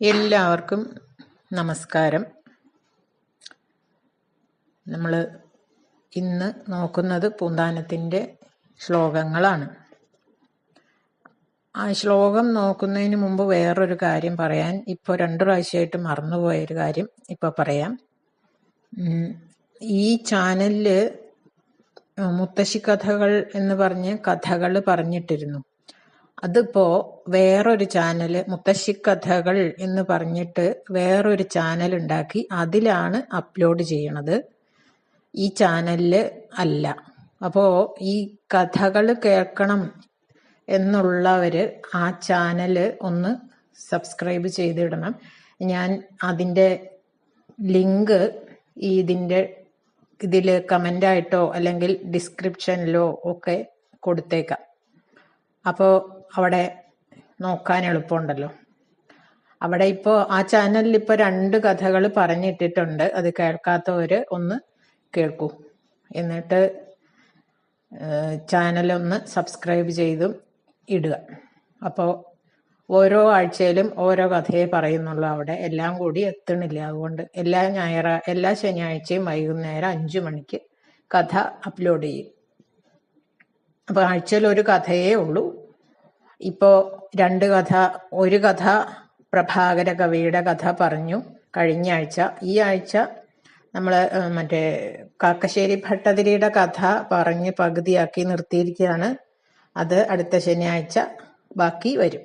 എല്ലാവർക്കും നമസ്കാരം. നമ്മൾ ഇന്ന് നോക്കുന്നത് പൂന്താനത്തിന്റെ ശ്ലോകങ്ങളാണ്. ആ ശ്ലോകം നോക്കുന്നതിന് മുമ്പ് വേറൊരു കാര്യം പറയാൻ ഇപ്പോൾ രണ്ടു പ്രാവശ്യമായിട്ട് മറന്നുപോയൊരു കാര്യം ഇപ്പോൾ പറയാം. ഈ ചാനലിൽ മുത്തശ്ശി കഥകൾ എന്ന് പറഞ്ഞ് കഥകൾ പറഞ്ഞിട്ടിരുന്നു. അതിപ്പോ വേറൊരു ചാനൽ മുത്തശ്ശി കഥകൾ എന്ന് പറഞ്ഞിട്ട് വേറൊരു ചാനൽ ഉണ്ടാക്കി അതിലാണ് അപ്ലോഡ് ചെയ്യണത്. ഈ ചാനലിൽ അല്ല. അപ്പോ ഈ കഥകൾ കേൾക്കണം എന്നുള്ളവര് ആ ചാനൽ ഒന്ന് സബ്സ്ക്രൈബ് ചെയ്തിടണം. ഞാൻ അതിന്റെ ലിങ്ക് ഇതിന്റെ ഇതിൽ കമന്റായിട്ടോ അല്ലെങ്കിൽ ഡിസ്ക്രിപ്ഷനിലോ ഒക്കെ കൊടുത്തേക്കാം. അപ്പോൾ അവിടെ നോക്കാൻ എളുപ്പമുണ്ടല്ലോ. അവിടെ ഇപ്പോൾ ആ ചാനലിൽ ഇപ്പോൾ രണ്ട് കഥകൾ പറഞ്ഞിട്ടിട്ടുണ്ട്. അത് കേൾക്കാത്തവര് ഒന്ന് കേൾക്കൂ. എന്നിട്ട് ചാനലൊന്ന് സബ്സ്ക്രൈബ് ചെയ്തും ഇടുക. അപ്പോൾ ഓരോ ആഴ്ചയിലും ഓരോ കഥയെ പറയുന്നുള്ളൂ അവിടെ. എല്ലാം കൂടി എത്തണില്ല. അതുകൊണ്ട് എല്ലാ ഞായറ എല്ലാ ശനിയാഴ്ചയും വൈകുന്നേരം അഞ്ചു മണിക്ക് കഥ അപ്ലോഡ് ചെയ്യും. അപ്പോൾ ആഴ്ചയിൽ ഒരു കഥയേ ഉള്ളൂ. ഇപ്പോ രണ്ട് കഥ ഒരു കഥ പ്രഭാകര കവിയുടെ കഥ പറഞ്ഞു കഴിഞ്ഞ ആഴ്ച. ഈ ആഴ്ച നമ്മൾ മറ്റേ കാക്കശ്ശേരി ഭട്ടതിരിയുടെ കഥ പറഞ്ഞ് പകുതിയാക്കി നിർത്തിയിരിക്കുകയാണ്. അത് അടുത്ത ശനിയാഴ്ച ബാക്കി വരും.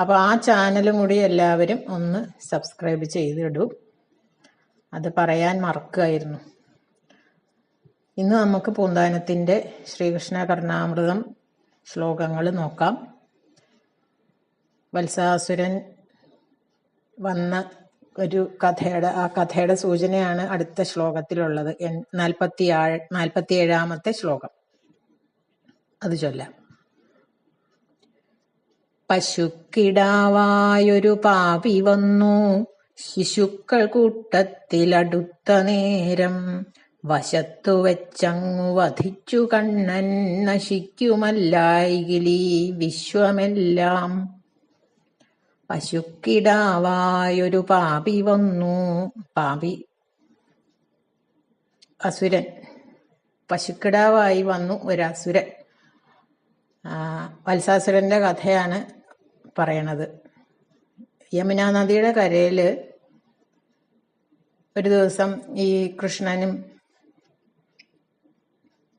അപ്പോൾ ആ ചാനലും കൂടി എല്ലാവരും ഒന്ന് സബ്സ്ക്രൈബ് ചെയ്തിടൂ. അത് പറയാൻ മറക്കുകയായിരുന്നു ഇന്ന് നമുക്ക് പൂന്താനത്തിന്റെ ശ്രീകൃഷ്ണ കർണാമൃതം ശ്ലോകങ്ങൾ നോക്കാം. വത്സാസുരൻ വന്ന ഒരു കഥയുടെ ആ കഥയുടെ സൂചനയാണ് അടുത്ത ശ്ലോകത്തിലുള്ളത്. നാൽപ്പത്തി നാൽപ്പത്തി ഏഴാമത്തെ ശ്ലോകം. അത് ചൊല്ലാം. പശുക്കിടാവായൊരു പാപി വന്നു. ശിശുക്കൾ കൂട്ടത്തിലടുത്ത നേരം വശത്തു വെച്ചങ്ങു വധിച്ചു കണ്ണൻ നശിക്കുമല്ലായികിലീ വിശ്വമെല്ലാം. പശുക്കിടാവായൊരു പാപി വന്നു. പാപി. അസുരൻ. പശുക്കിടാവായി വന്നു ഒരു അസുരൻ വത്സാസുരന്റെ കഥയാണ് പറയണത്. യമുനാ നദിയുടെ കരയിൽ ഒരു ദിവസം ഈ കൃഷ്ണനും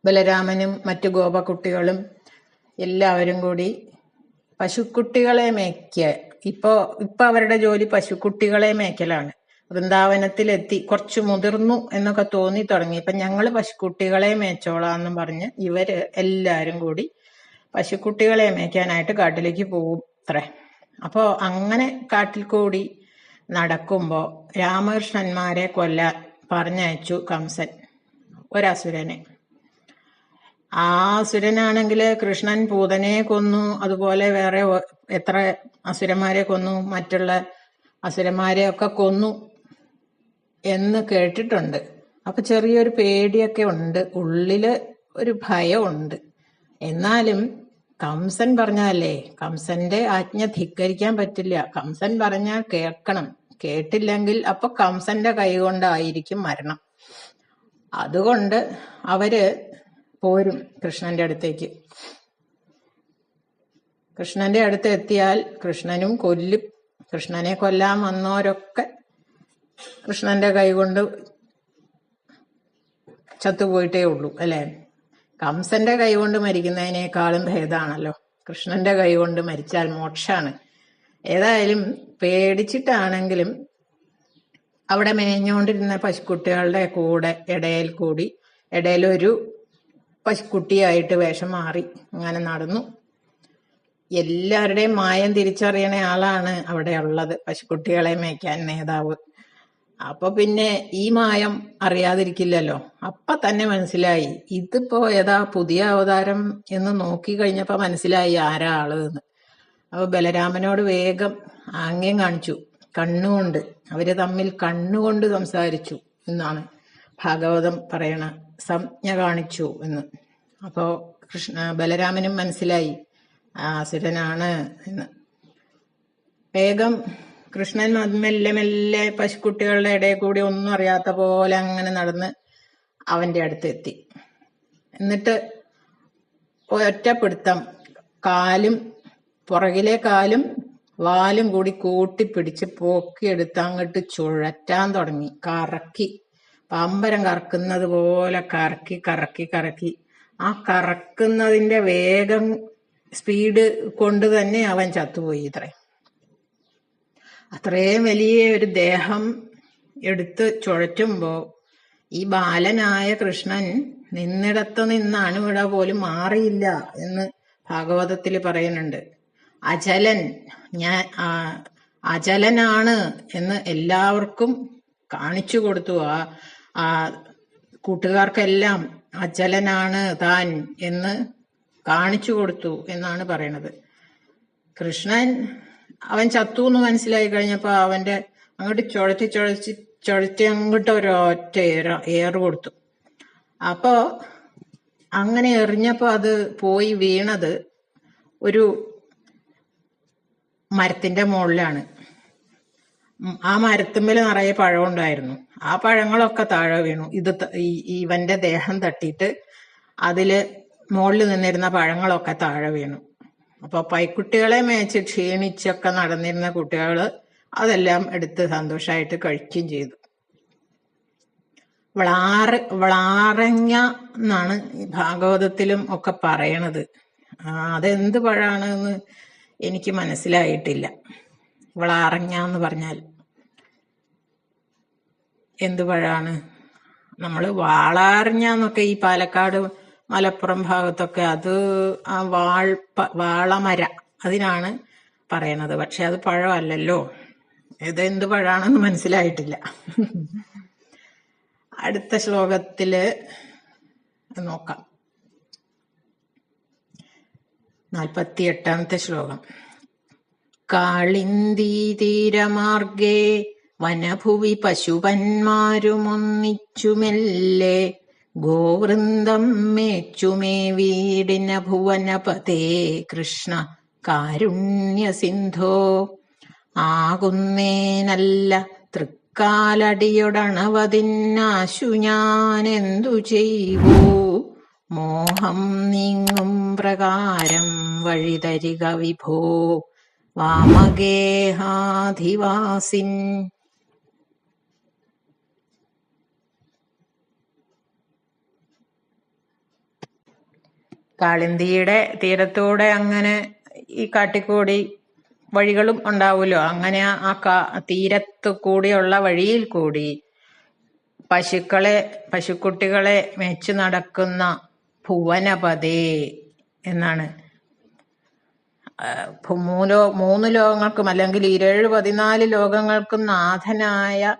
ബലരാമനും മറ്റു ഗോപകുട്ടികളും എല്ലാവരും കൂടി പശുക്കുട്ടികളെ മേയ്ക്ക ഇപ്പോ ഇപ്പൊ അവരുടെ ജോലി പശുക്കുട്ടികളെ മേയ്ക്കലാണ്. വൃന്ദാവനത്തിലെത്തി കുറച്ച് മുതിർന്നു എന്നൊക്കെ തോന്നി തുടങ്ങി. ഇപ്പൊ ഞങ്ങൾ പശുക്കുട്ടികളെ മേച്ചോളാന്നും പറഞ്ഞ് ഇവർ എല്ലാരും കൂടി പശുക്കുട്ടികളെ മേയ്ക്കാനായിട്ട് കാട്ടിലേക്ക് പോകും അത്രേ. അപ്പോ അങ്ങനെ കാട്ടിൽ കൂടി നടക്കുമ്പോ രാമകൃഷ്ണന്മാരെ കൊല്ലാൻ പറഞ്ഞയച്ചു കംസൻ ഒരസുരനെ. ആ അസുരനാണെങ്കിൽ കൃഷ്ണൻ പൂതനെ കൊന്നു അതുപോലെ വേറെ എത്ര അസുരന്മാരെ കൊന്നു മറ്റുള്ള അസുരന്മാരെ ഒക്കെ കൊന്നു എന്ന് കേട്ടിട്ടുണ്ട്. അപ്പൊ ചെറിയൊരു പേടിയൊക്കെ ഉണ്ട്. ഉള്ളിൽ ഒരു ഭയമുണ്ട്. എന്നാലും കംസൻ പറഞ്ഞാലേ കംസന്റെ ആജ്ഞ ധിക്കരിക്കാൻ പറ്റില്ല. കംസൻ പറഞ്ഞാൽ കേൾക്കണം. കേട്ടില്ലെങ്കിൽ അപ്പൊ കംസന്റെ കൈ കൊണ്ടായിരിക്കും മരണം. അതുകൊണ്ട് അവർ പോരും കൃഷ്ണന്റെ അടുത്തേക്ക്. കൃഷ്ണന്റെ അടുത്ത് എത്തിയാൽ കൃഷ്ണനും കൊല്ലും. കൃഷ്ണനെ കൊല്ലാൻ വന്നവരൊക്കെ കൃഷ്ണന്റെ കൈകൊണ്ട് ചത്തുപോയിട്ടേ ഉള്ളൂ അല്ലേ? കംസന്റെ കൈകൊണ്ട് മരിക്കുന്നതിനേക്കാളും ഭേദമാണല്ലോ കൃഷ്ണന്റെ കൈകൊണ്ട് മരിച്ചാൽ മോക്ഷാണ്. ഏതായാലും പേടിച്ചിട്ടാണെങ്കിലും അവിടെ മേഞ്ഞുകൊണ്ടിരുന്ന പശുക്കുട്ടികളുടെ കൂടെ ഇടയിൽ കൂടി ഇടയിലൊരു പശുക്കുട്ടിയായിട്ട് വേഷം മാറി അങ്ങനെ നടന്നു. എല്ലാവരുടെയും മായം തിരിച്ചറിയണ ആളാണ് അവിടെ ഉള്ളത് പശുക്കുട്ടികളെ മേയ്ക്കാൻ നേതാവ്. അപ്പൊ പിന്നെ ഈ മായം അറിയാതിരിക്കില്ലല്ലോ. അപ്പൊ തന്നെ മനസ്സിലായി ഇതിപ്പോ ഏതാ പുതിയ അവതാരം എന്ന് നോക്കി കഴിഞ്ഞപ്പോ മനസ്സിലായി ആരാ ആൾ എന്ന്. അപ്പൊ ബലരാമനോട് വേഗം ആംഗ്യം കാണിച്ചു കണ്ണുകൊണ്ട്. അവർ തമ്മിൽ കണ്ണുകൊണ്ട് സംസാരിച്ചു എന്നാണ് ഭാഗവതം പറയണ സംജ്ഞ കാണിച്ചു എന്ന്. അപ്പോ കൃഷ്ണ ബലരാമനും മനസ്സിലായി. അസുരനാണ് എന്ന്. വേഗം കൃഷ്ണൻ മെല്ലെ മെല്ലെ പശുക്കുട്ടികളുടെ ഇടയിൽ കൂടി ഒന്നും അറിയാത്ത പോലെ അങ്ങനെ നടന്ന് അവന്റെ അടുത്ത് എത്തി. എന്നിട്ട് ഒറ്റപ്പിടുത്തം കാലും പുറകിലെ കാലും വാലും കൂടി കൂട്ടിപ്പിടിച്ച് പൊക്കിയെടുത്ത് അങ്ങോട്ട് ചുഴറ്റാൻ തുടങ്ങി. കറക്കി. പമ്പരം കറക്കുന്നത് പോലെ കറക്കി കറക്കി കറക്കി. ആ കറക്കുന്നതിന്റെ വേഗം സ്പീഡ് കൊണ്ട് തന്നെ അവൻ ചത്തുപോയി ഇത്രേ. അത്രയും വലിയ ഒരു ദേഹം എടുത്ത് ചുഴറ്റുമ്പോ ഈ ബാലനായ കൃഷ്ണൻ നിന്നിടത്ത് നിന്നാണ് ഇവിടെ പോലും മാറിയില്ല എന്ന് ഭാഗവതത്തിൽ പറയുന്നുണ്ട്. അചലൻ ഞാൻ അചലനാണ് എന്ന് എല്ലാവർക്കും കാണിച്ചു കൊടുത്തു. ആ ആ കൂട്ടുകാർക്കെല്ലാം അചലനാണ് താൻ എന്ന് കാണിച്ചു കൊടുത്തു എന്നാണ് പറയണത്. കൃഷ്ണൻ അവൻ ചത്തു എന്ന് മനസ്സിലായി കഴിഞ്ഞപ്പോ അവന്റെ അങ്ങോട്ട് ചുഴത്തി ചുഴച്ച് ചുഴത്തി അങ്ങോട്ട് ഒരൊറ്റ എയർ കൊടുത്തു. അപ്പോ അങ്ങനെ എറിഞ്ഞപ്പോ അത് പോയി വീണത് ഒരു മരത്തിന്റെ മുകളിലാണ് ആ മരത്തുമ്മൽ നിറയെ പഴം ഉണ്ടായിരുന്നു. ആ പഴങ്ങളൊക്കെ താഴെ വീണു. ഇത് ഇവന്റെ ദേഹം തട്ടിയിട്ട് അതിൽ മുകളിൽ നിന്നിരുന്ന പഴങ്ങളൊക്കെ താഴെ വീണു. അപ്പൊ പൈക്കുട്ടികളെ മേച്ച് ക്ഷീണിച്ചൊക്കെ നടന്നിരുന്ന കുട്ടികൾ അതെല്ലാം എടുത്ത് സന്തോഷമായിട്ട് കഴിക്കുകയും ചെയ്തു. വളാറ വളാറങ്ങ എന്നാണ് ഭാഗവതത്തിലും ഒക്കെ പറയണത്. അതെന്ത് പഴാണെന്ന് എനിക്ക് മനസ്സിലായിട്ടില്ല. വളാറങ്ങ എന്ന് പറഞ്ഞാൽ എന്ത് പഴാണ്? നമ്മൾ വാളാറിഞ്ഞ എന്നൊക്കെ ഈ പാലക്കാട് മലപ്പുറം ഭാഗത്തൊക്കെ അത് ആ വാൾ വാളമര അതിനാണ് പറയണത്. പക്ഷെ അത് പഴമല്ലല്ലോ ഇത് എന്ത് പഴാണെന്ന് മനസ്സിലായിട്ടില്ല. അടുത്ത ശ്ലോകത്തിൽ നോക്കാം. നാൽപ്പത്തി എട്ടാമത്തെ ശ്ലോകം കാളിന്ദീ വനഭുവി പശുപന്മാരുമൊന്നിച്ചുമെല്ലെ ഗോവൃന്ദം മേച്ചുമേ വീടിന ഭുവനപതേ കൃഷ്ണ കാരുണ്യ സിന്ധോ ആകുന്നേനല്ല തൃക്കാലടിയൊടണവതിന്നാശു ഞാനെന്തു ചെയ്യൂ മോഹം നീങ്ങും പ്രകാരം വഴിതരിക വിഭോ. വാമഗേഹാധിവാസിൻ കാളിന്തിയുടെ തീരത്തൂടെ അങ്ങനെ ഈ കാട്ടിക്കൂടി വഴികളും ഉണ്ടാവുമല്ലോ. അങ്ങനെ ആ- കാ തീരത്തു കൂടിയുള്ള വഴിയിൽ കൂടി പശുക്കളെ പശുക്കുട്ടികളെ മേച്ചു നടക്കുന്ന ഭുവനപതേ എന്നാണ്. മൂലോ മൂന്ന് ലോകങ്ങൾക്കും അല്ലെങ്കിൽ ഇരേഴ് പതിനാല് ലോകങ്ങൾക്കും നാഥനായ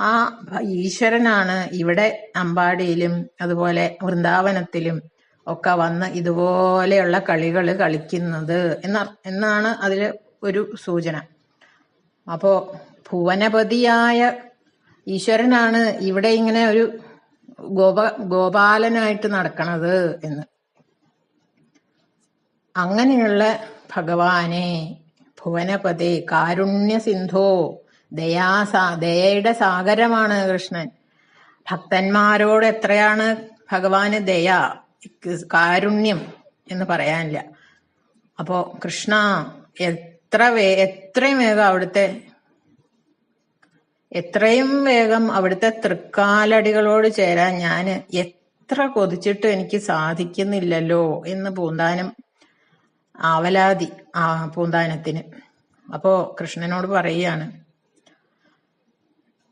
ആ ഈശ്വരനാണ് ഇവിടെ അമ്പാടിയിലും അതുപോലെ വൃന്ദാവനത്തിലും ഒക്കെ വന്ന് ഇതുപോലെയുള്ള കളികൾ കളിക്കുന്നത് എന്ന എന്നാണ് അതിൽ ഒരു സൂചന. അപ്പോ ഭുവനപതിയായ ഈശ്വരനാണ് ഇവിടെ ഇങ്ങനെ ഒരു ഗോപ ഗോപാലനായിട്ട് നടക്കണത് എന്ന്. അങ്ങനെയുള്ള ഭഗവാനെ ഭുവനപതി കാരുണ്യ സിന്ധോ ദയാസാ ദയയുടെ സാഗരമാണ് കൃഷ്ണൻ. ഭക്തന്മാരോട് എത്രയാണ് ഭഗവാന് ദയ? കാരുണ്യം എന്ന് പറയാനില്ല. അപ്പോ കൃഷ്ണ എത്ര വേ എത്രയും വേഗം അവിടുത്തെ എത്രയും വേഗം അവിടുത്തെ തൃക്കാലടികളോട് ചേരാൻ ഞാൻ എത്ര കൊതിച്ചിട്ട് എനിക്ക് സാധിക്കുന്നില്ലല്ലോ എന്ന് പൂന്താനം ആവലാതി ആ പൂന്താനത്തിന്. അപ്പോ കൃഷ്ണനോട് പറയുകയാണ്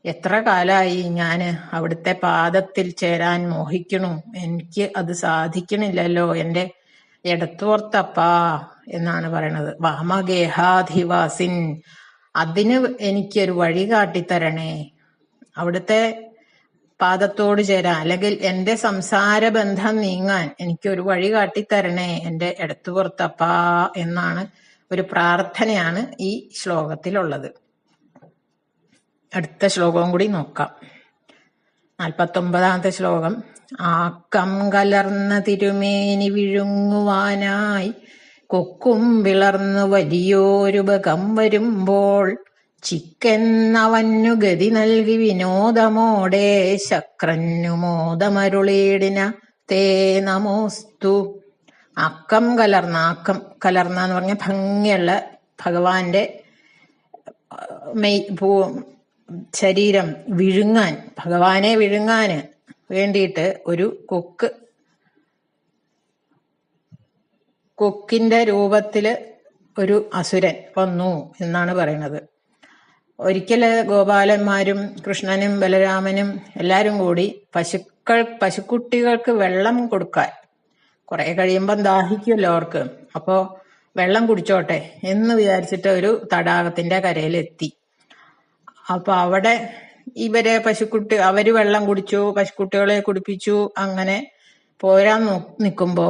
എത്ര കാലായി ഞാൻ അവിടുത്തെ പാദത്തിൽ ചേരാൻ മോഹിക്കണു? എനിക്ക് അത് സാധിക്കണില്ലല്ലോ എന്റെ എടത്തോർത്തപ്പാ എന്നാണ് പറയണത്. വാമഗേഹാധിവാസിൻ അതിന് എനിക്കൊരു വഴി കാട്ടിത്തരണേ. അവിടുത്തെ പാദത്തോട് ചേരാൻ അല്ലെങ്കിൽ എന്റെ സംസാര ബന്ധം നീങ്ങാൻ എനിക്കൊരു വഴി കാട്ടിത്തരണേ എന്റെ എടത്തുപുറത്തപ്പാ എന്നാണ് ഒരു പ്രാർത്ഥനയാണ് ഈ ശ്ലോകത്തിലുള്ളത്. അടുത്ത ശ്ലോകവും കൂടി നോക്കാം. നാൽപ്പത്തൊമ്പതാമത്തെ ശ്ലോകം. ആക്കം കലർന്ന തിരുമേനി വിഴുങ്ങുവാനായി കൊക്കും വിളർന്നു വലിയോരുപകം വരുമ്പോൾ ചിക്കെന്നവന്നു ഗതി നൽകി വിനോദമോടെ ശക്രനു മോദമരുളീടിന തേ നമോസ്തു. അക്കം കലർന്ന അക്കം കലർന്ന എന്ന് പറഞ്ഞ ഭംഗിയുള്ള ഭഗവാന്റെ മെയ് ശരീരം വിഴുങ്ങാൻ ഭഗവാനെ വിഴുങ്ങാന് വേണ്ടിയിട്ട് ഒരു കൊക്ക് കൊക്കിന്റെ രൂപത്തിൽ ഒരു അസുരൻ വന്നു എന്നാണ് പറയുന്നത്. ഒരിക്കൽ ഗോപാലന്മാരും കൃഷ്ണനും ബലരാമനും എല്ലാരും കൂടി പശുക്കൾ പശുക്കുട്ടികൾക്ക് വെള്ളം കൊടുക്കാൻ കുറെ കഴിയുമ്പം ദാഹിക്കുമല്ലോ അവർക്ക്. അപ്പോ വെള്ളം കുടിച്ചോട്ടെ എന്ന് വിചാരിച്ചിട്ട് ഒരു തടാകത്തിന്റെ കരയിലെത്തി. അപ്പൊ അവിടെ ഇവരെ പശുക്കുട്ടി അവർ വെള്ളം കുടിച്ചു പശുക്കുട്ടികളെ കുടിപ്പിച്ചു അങ്ങനെ പോരാൻ നിൽക്കുമ്പോ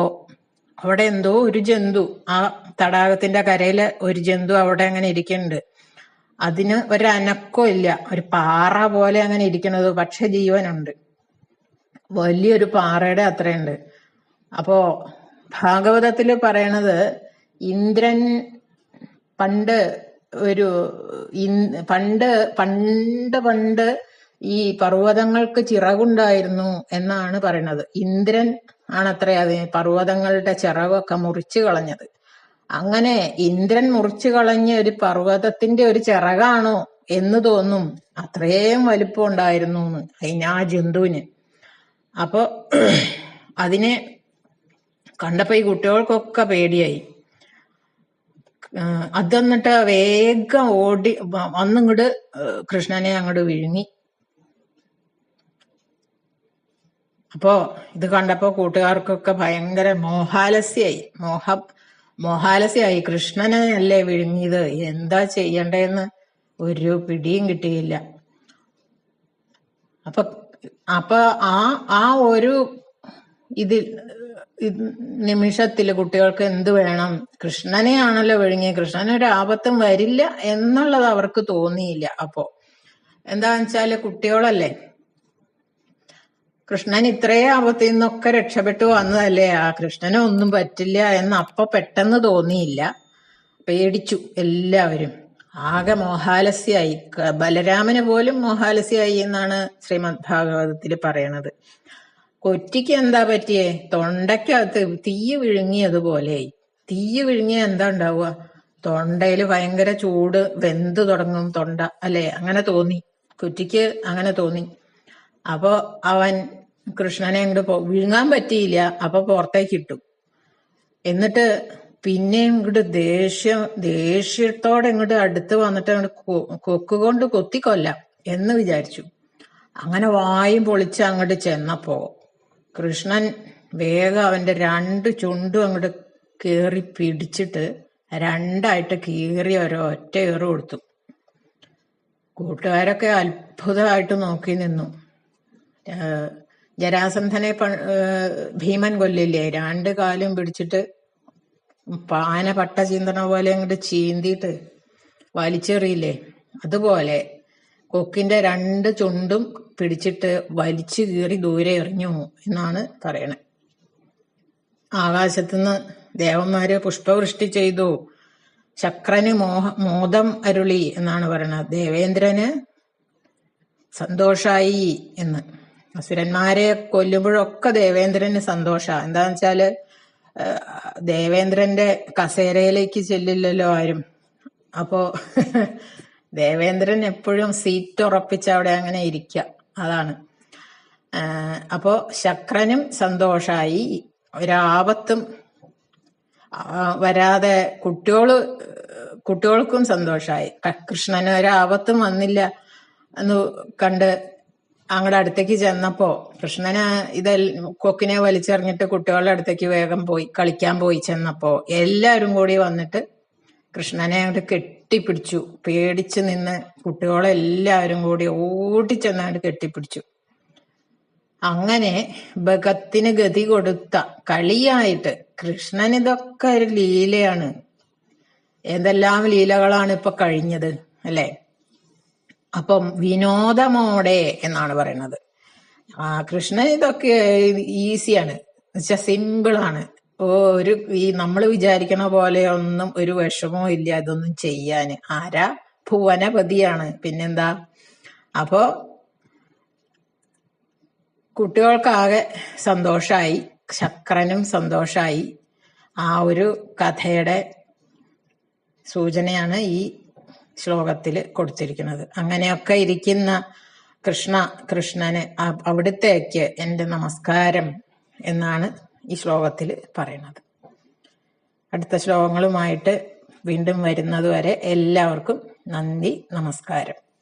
അവിടെ എന്തോ ഒരു ജന്തു ആ തടാകത്തിന്റെ കരയിൽ ഒരു ജന്തു അവിടെ അങ്ങനെ ഇരിക്കുന്നുണ്ട് അതിന് ഒരു അനക്കോ ഇല്ല ഒരു പാറ പോലെ അങ്ങനെ ഇരിക്കുന്നത് പക്ഷെ ജീവനുണ്ട്. വലിയൊരു പാറയുടെ അത്രയുണ്ട്. അപ്പോ ഭാഗവതത്തിൽ പറയണത് ഇന്ദ്രൻ പണ്ട് ഒരു പണ്ട് പണ്ട് പണ്ട് ഈ പർവതങ്ങൾക്ക് ചിറകുണ്ടായിരുന്നു എന്നാണ് പറയുന്നത് ഇന്ദ്രൻ ആണത്രേ അത് പർവതങ്ങളുടെ ചിറകൊക്കെ മുറിച്ചു കളഞ്ഞത്. അങ്ങനെ ഇന്ദ്രൻ മുറിച്ചു കളഞ്ഞ ഒരു പർവതത്തിന്റെ ഒരു ചിറകാണോ എന്ന് തോന്നും. അത്രയും വലിപ്പം ഉണ്ടായിരുന്നു അതിന് ആ ജന്തുവിന്. അപ്പൊ അതിനെ കണ്ടപ്പോ ഈ കുട്ടികൾക്കൊക്കെ പേടിയായി. ആ, അത് എന്നിട്ട് വേഗം ഓടി വന്നിങ്ങോട് കൃഷ്ണനെ അങ്ങോട്ട് വിഴുങ്ങി. അപ്പോ ഇത് കണ്ടപ്പോ കൂട്ടുകാർക്കൊക്കെ ഭയങ്കര മോഹാലസ്യായി. മോഹ മോഹാലസ്യായി. കൃഷ്ണനെ അല്ലേ വിഴുങ്ങിയത്? എന്താ ചെയ്യണ്ടേന്ന് ഒരു പിടിയും കിട്ടിയില്ല. അപ്പൊ അപ്പൊ ആ ആ ഒരു ഇതിൽ ഇത് നിമിഷത്തിൽ കുട്ടികൾക്ക് എന്ത് വേണം? കൃഷ്ണനെയാണല്ലോ വിഴുങ്ങിയത് കൃഷ്ണനൊരു ആപത്തും വരില്ല എന്നുള്ളത് അവർക്ക് തോന്നിയില്ല അപ്പോ. എന്താന്ന് വെച്ചാൽ കുട്ടികളല്ലേ? കൃഷ്ണൻ ഇത്രയും ആപത്തിൽ നിന്നൊക്കെ രക്ഷപ്പെട്ടു വന്നതല്ലേ? ആ കൃഷ്ണനെ ഒന്നും പറ്റില്ല എന്ന് അപ്പൊ പെട്ടെന്ന് തോന്നിയില്ല. പേടിച്ചു എല്ലാവരും. ആകെ മോഹാലസ്യായി ബലരാമന് പോലും മോഹാലസ്യായി എന്നാണ് ശ്രീമദ് ഭാഗവതത്തിൽ പറയണത്. കൊറ്റിക്ക് എന്താ പറ്റിയേ? തൊണ്ടയ്ക്കകത്ത് തീയ് വിഴുങ്ങിയതുപോലെയായി തീയ് വിഴുങ്ങിയ എന്താ ഉണ്ടാവുക? തൊണ്ടയിൽ ഭയങ്കര ചൂട് വെന്ത് തുടങ്ങും തൊണ്ട. അല്ലെ? അങ്ങനെ തോന്നി. കുറ്റിക്ക് അങ്ങനെ തോന്നി. അപ്പൊ അവൻ കൃഷ്ണനെ അങ്ങോട്ട് പോ വിഴുങ്ങാൻ പറ്റിയില്ല. അപ്പൊ പുറത്തേക്ക് ഇട്ടു. എന്നിട്ട് പിന്നെയും ഇങ്ങോട്ട് ദേഷ്യം ദേഷ്യത്തോടെ ഇങ്ങോട്ട് അടുത്ത് വന്നിട്ട് അങ്ങോട്ട് കൊക്കുകൊണ്ട് കൊത്തിക്കൊല്ലാം എന്ന് വിചാരിച്ചു. അങ്ങനെ വായും പൊളിച്ച് അങ്ങോട്ട് ചെന്നപ്പോ കൃഷ്ണൻ വേഗം അവന്റെ രണ്ട് ചുണ്ടും അങ്ങോട്ട് കേറി പിടിച്ചിട്ട് രണ്ടായിട്ട് കീറി ഒരൊറ്റ ഏറ് കൊടുത്തു. കൂട്ടുകാരൊക്കെ അത്ഭുതമായിട്ട് നോക്കി നിന്നു. ജരാസന്ധനെ ഭീമൻ കൊല്ലില്ലേ? രണ്ട് കാലും പിടിച്ചിട്ട് പാന പട്ട ചീന്തണ പോലെ അങ്ങോട്ട് ചീന്തിയിട്ട് വലിച്ചെറിയില്ലേ? അതുപോലെ കൊക്കിന്റെ രണ്ട് ചുണ്ടും പിടിച്ചിട്ട് വലിച്ചു കീറി ദൂരെ എറിഞ്ഞു എന്നാണ് പറയണത് ആകാശത്തുനിന്ന് ദേവന്മാര് പുഷ്പവൃഷ്ടി ചെയ്തു. ശക്രന് മോഹ മോദം അരുളി എന്നാണ് പറയണത് ദേവേന്ദ്രന് സന്തോഷായി എന്ന്. അസുരന്മാരെ കൊല്ലുമ്പോഴൊക്കെ ദേവേന്ദ്രന് സന്തോഷ. എന്താന്ന് വെച്ചാൽ ദേവേന്ദ്രന്റെ കസേരയിലേക്ക് ചെല്ലില്ലല്ലോ ആരും. അപ്പോ ദേവേന്ദ്രൻ എപ്പോഴും സീറ്റ് ഉറപ്പിച്ച് അവിടെ അങ്ങനെ ഇരിക്കുക അതാണ്. അപ്പോ ശക്രനും സന്തോഷായി. ഒരാപത്തും വരാതെ കുട്ടികൾ കുട്ടികൾക്കും സന്തോഷായി. കൃഷ്ണന് ഒരാപത്തും വന്നില്ല എന്ന് കണ്ട് അങ്ങടെ അടുത്തേക്ക് ചെന്നപ്പോ കൃഷ്ണന് ഇതെ കൊക്കിനെ വലിച്ചെറിഞ്ഞിട്ട് കുട്ടികളുടെ അടുത്തേക്ക് വേഗം പോയി കളിക്കാൻ പോയി ചെന്നപ്പോ എല്ലാരും കൂടി വന്നിട്ട് കൃഷ്ണനെ അവിടെ കെട്ടിപ്പിടിച്ചു. പേടിച്ചു നിന്ന് കുട്ടികളെല്ലാവരും കൂടി ഓടിച്ചെന്നങ്ങോട്ട് കെട്ടിപ്പിടിച്ചു. അങ്ങനെ ഭഗത്തിന് ഗതി കൊടുത്ത കളിയായിട്ട് കൃഷ്ണൻ ഇതൊക്കെ ഒരു ലീലയാണ്. എന്തെല്ലാം ലീലകളാണ് ഇപ്പൊ കഴിഞ്ഞത് അല്ലെ? അപ്പം വിനോദമോടെ എന്നാണ് പറയുന്നത്. ആ കൃഷ്ണൻ ഇതൊക്കെ ഈസിയാണ്. എന്നുവെച്ചാ സിമ്പിൾ ആണ്. ഓ ഒരു ഈ നമ്മൾ വിചാരിക്കണ പോലെ ഒന്നും ഒരു വിഷമവും ഇല്ല അതൊന്നും ചെയ്യാന്. ആരാ? ഭുവനപതിയാണ്. പിന്നെന്താ? അപ്പോ കുട്ടികൾക്കാകെ സന്തോഷായി ശക്രനും സന്തോഷായി. ആ ഒരു കഥയുടെ സൂചനയാണ് ഈ ശ്ലോകത്തിൽ കൊടുത്തിരിക്കുന്നത്. അങ്ങനെയൊക്കെ ഇരിക്കുന്ന കൃഷ്ണ കൃഷ്ണന് അവിടുത്തേക്ക് എന്റെ നമസ്കാരം എന്നാണ് ഈ ശ്ലോകത്തിൽ പറയുന്നത്. അടുത്ത ശ്ലോകങ്ങളുമായിട്ട് വീണ്ടും വരുന്നതുവരെ എല്ലാവർക്കും നന്ദി നമസ്കാരം.